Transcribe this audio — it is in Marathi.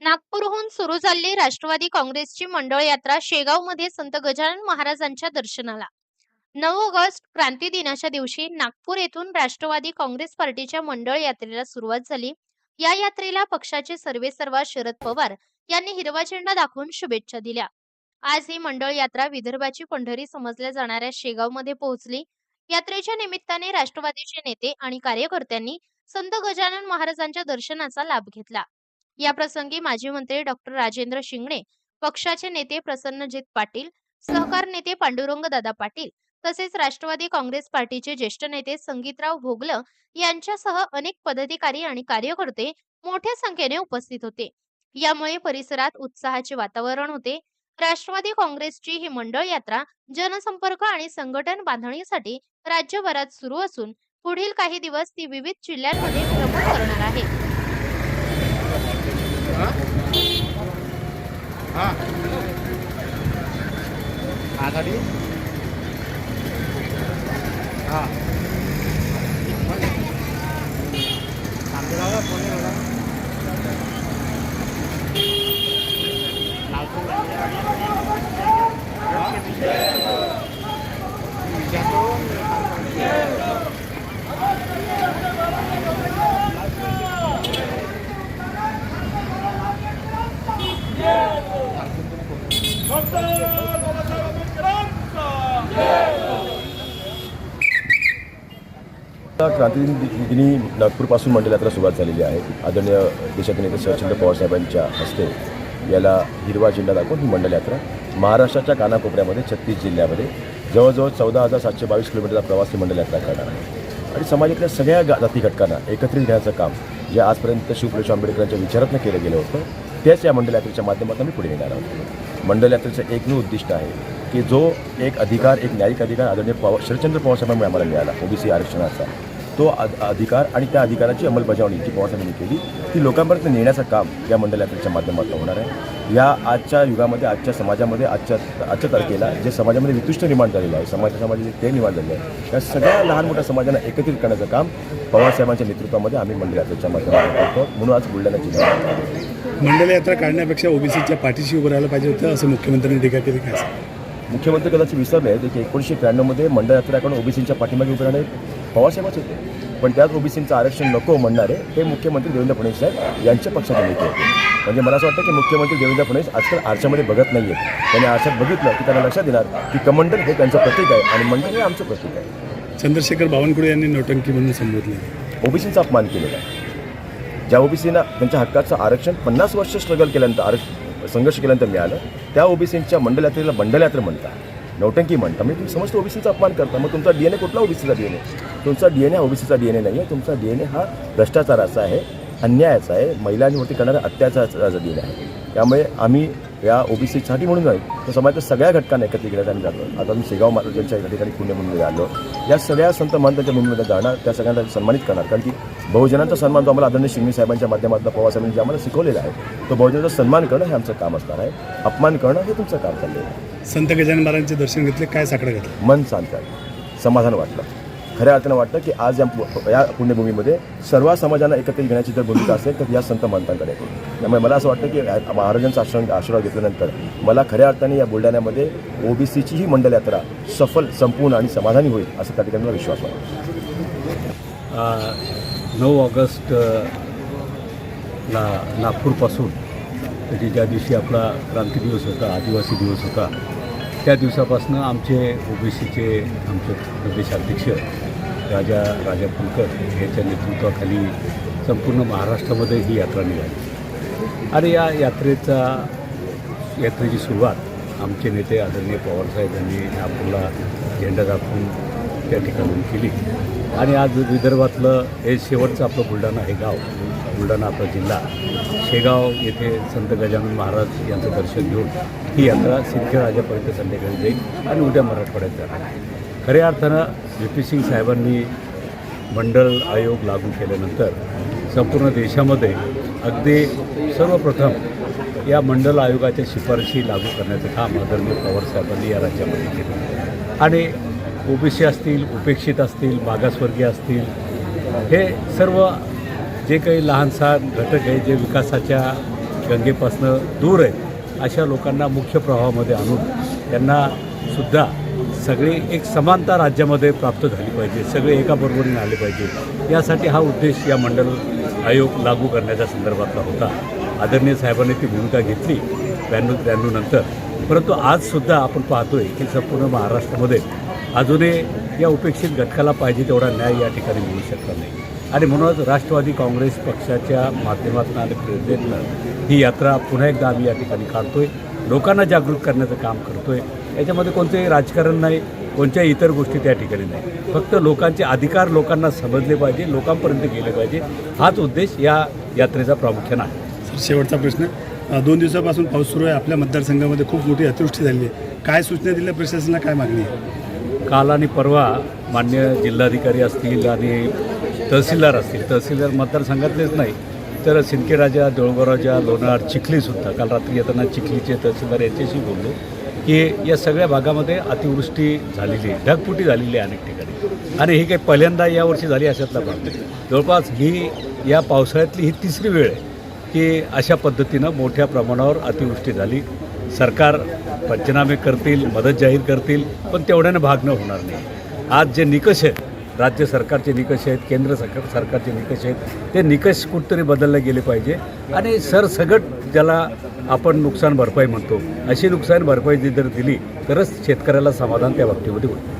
नागपूरहून सुरू झालेली राष्ट्रवादी काँग्रेसची मंडळ यात्रा शेगावमध्ये संत गजानन महाराजांच्या दर्शनाला. नऊ ऑगस्ट क्रांती दिनाच्या दिवशी नागपूर येथून राष्ट्रवादी काँग्रेस पार्टीच्या मंडळ यात्रेला सुरुवात झाली. या यात्रेला पक्षाचे सर्वेसर्वा शरद पवार यांनी हिरवा झेंडा दाखवून शुभेच्छा दिल्या. आज ही मंडळ यात्रा विदर्भाची पंढरी समजल्या जाणाऱ्या शेगावमध्ये पोहोचली. यात्रेच्या निमित्ताने राष्ट्रवादीचे नेते आणि कार्यकर्त्यांनी संत गजानन महाराजांच्या दर्शनाचा लाभ घेतला. या प्रसंगी माजी मंत्री डॉक्टर राजेंद्र शिंगणे पक्षाचे नेते प्रसन्नजित पाटील सहकार नेते पांडुरंग दादा पाटील तसेच राष्ट्रवादी काँग्रेस पार्टीचे ज्येष्ठ नेते संगीतराव भोगल यांच्यासह अनेक पदाधिकारी आणि कार्यकर्ते मोठ्या संख्येने उपस्थित होते. यामुळे परिसरात उत्साहाचे वातावरण होते. राष्ट्रवादी काँग्रेसची ही मंडळ यात्रा जनसंपर्क आणि संघटन बांधणीसाठी राज्यभरात सुरू असून पुढील काही दिवस ती विविध जिल्ह्यांमध्ये भ्रमण करणार आहे. हा आघाडी हा क्रांतिदिनी नागपूरपासून मंडल यात्रा सुरुवात झालेली आहे. आदरणीय देशाचे नेते शरदचंद्र पवार साहेबांच्या हस्ते याला हिरवा झेंडा दाखवून ही मंडल यात्रा महाराष्ट्राच्या कानाकोपऱ्यामध्ये छत्तीस जिल्ह्यामध्ये जवळजवळ चौदा हजार सातशे बावीस किलोमीटरचा प्रवास ही मंडल यात्रा करणार आहे. आणि समाजातल्या सगळ्या जाती घटकांना एकत्रित घेण्याचं काम जे आजपर्यंत शिवप्रकाश आंबेडकरांच्या विचारातनं केलं गेलं होतं तेच या मंडल यात्रेच्या माध्यमातून आम्ही पुढे नेणार आहोत. मंडल यात्रेचं एकमेव उद्दिष्ट आहे की जो एक अधिकार एक न्यायिक अधिकार आदरणीय पवार शरदचंद्र पवार साहेबांमुळे आम्हाला मिळाला ओबीसी आरक्षणाचा. तो अधिकार आणि त्या अधिकाराची अंमलबजावणी जी पवारसाहेबांनी केली ती लोकांपर्यंत नेण्याचं काम या मंडल माध्यमातून होणार आहे. या आजच्या युगामध्ये आजच्या समाजामध्ये आजच्या आजच्या तारखेला जे समाजामध्ये वितुष्ट निर्माण झालेलं आहे समाज समाजाचे ते निर्माण झालेलं आहे या सगळ्या लहान मोठ्या समाजांना एकत्रित करण्याचं काम पवारसाहेबांच्या नेतृत्वामध्ये आम्ही मंडल माध्यमातून करतो. म्हणून आज बुलढाणा जिल्ह्यात मंडल यात्रा काढण्यापेक्षा ओबीसीच्या पाठीशी उभं राहिलं पाहिजे होतं असं मुख्यमंत्र्यांनी टीका केली काय मुख्यमंत्री कदाचित विसरले आहेत की एकोणीसशे त्र्याण्णवमध्ये मंडळ यात्रेकडून ओबीसींच्या पाठीमागे उभे राहणे पवारसाहेबच होते. पण त्याच ओबीसींचं आरक्षण नको म्हणणारे हे मुख्यमंत्री देवेंद्र फडणवीस साहेब यांच्या पक्षाचे नेते होते. म्हणजे मला असं वाटतं की मुख्यमंत्री देवेंद्र फडणवीस आजकाल आरशामध्ये बघत नाही आहेत त्यांनी आरशात बघितलं की त्यांना लक्षात येणार की कमंडल हे त्यांचं प्रतीक आहे आणि मंडळ हे आमचं प्रतीक आहे. चंद्रशेखर बावनकुळे यांनी नौटंकी म्हणून संबोधले. ओबीसींचा अपमान केलेला आहे. ज्या ओबीसीना त्यांच्या हक्काचं आरक्षण पन्नास वर्ष स्ट्रगल केल्यानंतर आरक्षण संघर्ष केल्यानंतर मिळालं. त्या ओबीसींच्या मंडलयात्रेला यात्रेला मंडल म्हणतात नौटंकी म्हणता. म्हणजे तुम्ही समजतो ओबीसीचा अपमान करता. मग तुमचा डीएनए कुठला ओबीसीचा डीएनए तुमचा डीएनए ओबीसीचा डीएनए नाही आहे तुमचा डीएनए हा भ्रष्टाचाराचा आहे अन्यायाचा आहे महिलांवरती करणाऱ्या अत्याचाराचा डीएनए आहे. त्यामुळे आम्ही या ओबीसीसाठी म्हणून नाही तर समाजाच्या सगळ्या घटकांना एकत्रित घेण्यात आम्ही जातो. आता मी शेगाव महाराजांच्या या ठिकाणी पुण्यभूमीमध्ये आलो. या सगळ्या संत महंतांच्या भूमीमध्ये जाणार त्या सगळ्यांना सन्मानित करणार. कारण की बहुजनांचा सन्मान जो आम्हाला आदरणीय शिंगणे साहेबांच्या माध्यमातून पवारसाहेबांनी जे आम्हाला शिकवलेला आहे तो बहुजनाचा सन्मान करणं हे आमचं काम असणार आहे. अपमान करणं हे तुमचं काम चाललेलं आहे संत गजानन महाराजांचे दर्शन घेतले काय साकडं घातलं? मन शांत आहे. समाधान वाटलं. खऱ्या अर्थानं वाटतं की आज या पु- या पुण्यभूमीमध्ये सर्व समाजांना एकत्रित घेण्याची जर भूमिका असेल तर या संत महंतांकडे त्यामुळे मला असं वाटतं की महाराजांचा आश्रम आशीर्वाद घेतल्यानंतर मला खऱ्या अर्थाने या बुलढाण्यामध्ये ओबीसीची ही मंडल यात्रा सफल संपूर्ण आणि समाधानी होईल असं त्या ठिकाणी मला विश्वास वाटतो. नऊ ऑगस्ट ना ला नागपूरपासून म्हणजे ज्या दिवशी आपला क्रांती दिवस होता आदिवासी दिवस होता त्या दिवसापासून आमचे ओबीसीचे आमचे प्रदेशाध्यक्ष राजा राजा फुलकर यांच्या नेतृत्वाखाली संपूर्ण महाराष्ट्रामध्ये ही यात्रा निघाली. आणि या यात्रेचा यात्रेची सुरुवात आमचे नेते आदरणीय पवारसाहेब यांनी नागपूरला झेंडा दाखवून त्या ठिकाणून केली. आणि आज विदर्भातलं हे शेवटचं आपलं बुलढाणा हे गाव बुलढाणा आपला जिल्हा शेगाव येथे संत गजानन महाराज यांचं दर्शन घेऊन ही यात्रा सिद्धराजापर्यंत संध्याकाळी जाईल आणि उद्या मराठवाड्यात जाणार खऱ्या अर्थानं व्ही पी सिंग साहेबांनी मंडळ आयोग लागू केल्यानंतर संपूर्ण देशामध्ये अगदी सर्वप्रथम या मंडल आयोगाच्या शिफारशी लागू करण्याचं काम आदरणीय पवार साहेबांनी या राज्यामध्ये केलं. आणि ओबीसी असतील उपेक्षित असतील मागासवर्गीय असतील हे सर्व जे काही लहानसहान घटक आहे जे विकासाच्या गंगेपासनं दूर आहेत अशा लोकांना मुख्य प्रवाहामध्ये आणून त्यांनासुद्धा सगळे एक समानता राज्यामध्ये प्राप्त झाली पाहिजे सगळे एका बरोबरीने आले पाहिजे. यासाठी हा उद्देश या मंडल आयोग लागू करण्याच्या संदर्भातला होता. आदरणीय साहेबांनी ती भूमिका घेतली ब्याण्णव त्र्याण्णव नंतर. परंतु आजसुद्धा आपण पाहतोय की संपूर्ण महाराष्ट्रामध्ये अजूनही या उपेक्षित घटकाला पाहिजे तेवढा न्याय या ठिकाणी मिळू शकला नाही. आणि म्हणूनच राष्ट्रवादी काँग्रेस पक्षाच्या माध्यमातून आणि प्रेरणेतनं ही यात्रा पुन्हा एकदा आम्ही या ठिकाणी काढतोय. लोकांना जागृत करण्याचं काम करतोय. याच्यामध्ये कोणतेही राजकारण नाही कोणत्याही इतर गोष्टी त्या ठिकाणी नाही. फक्त लोकांचे अधिकार लोकांना समजले पाहिजे लोकांपर्यंत गेले पाहिजे. हाच उद्देश या यात्रेचा प्रामुख्यानं आहे. सर शेवटचा प्रश्न. दोन दिवसापासून पाऊस सुरू आहे. आपल्या मतदारसंघामध्ये खूप मोठी अतिवृष्टी झाली आहे. काय सूचना दिल्या प्रशासनाला? काय मागणी आहे? काल आणि परवा मान्य जिल्हाधिकारी असतील आणि तहसीलदार असतील. तहसीलदार मतदारसंघातलेच नाही तर सिंदखेडराजा देऊळगावराजा लोणार चिखलीसुद्धा. काल रात्री येताना चिखलीचे तहसीलदार यांच्याशी बोललो. की या सगळ्या भागामध्ये अतिवृष्टी झालेली आहे ढगफुटी झालेली आहे अनेक ठिकाणी. आणि ही काही पहिल्यांदा यावर्षी झाली अशातला भाग जवळपास ही या पावसाळ्यातली ही तिसरी वेळ आहे की अशा पद्धतीनं मोठ्या प्रमाणावर अतिवृष्टी झाली. सरकार पंचनामे करतील मदत जाहीर करतील पण तेवढ्यानं भाग न होणार नाही. आज जे निकष आहेत राज्य सरकारचे निकष आहेत केंद्र सरकार सरकारचे निकष आहेत. ते निकष कुठंतरी बदलले गेले पाहिजे. आणि सरसगट ज्याला आपण नुकसान भरपाई म्हणतो अशी नुकसान भरपाई जर दिली तरच शेतकऱ्याला समाधान त्या बाबतीमध्ये होईल.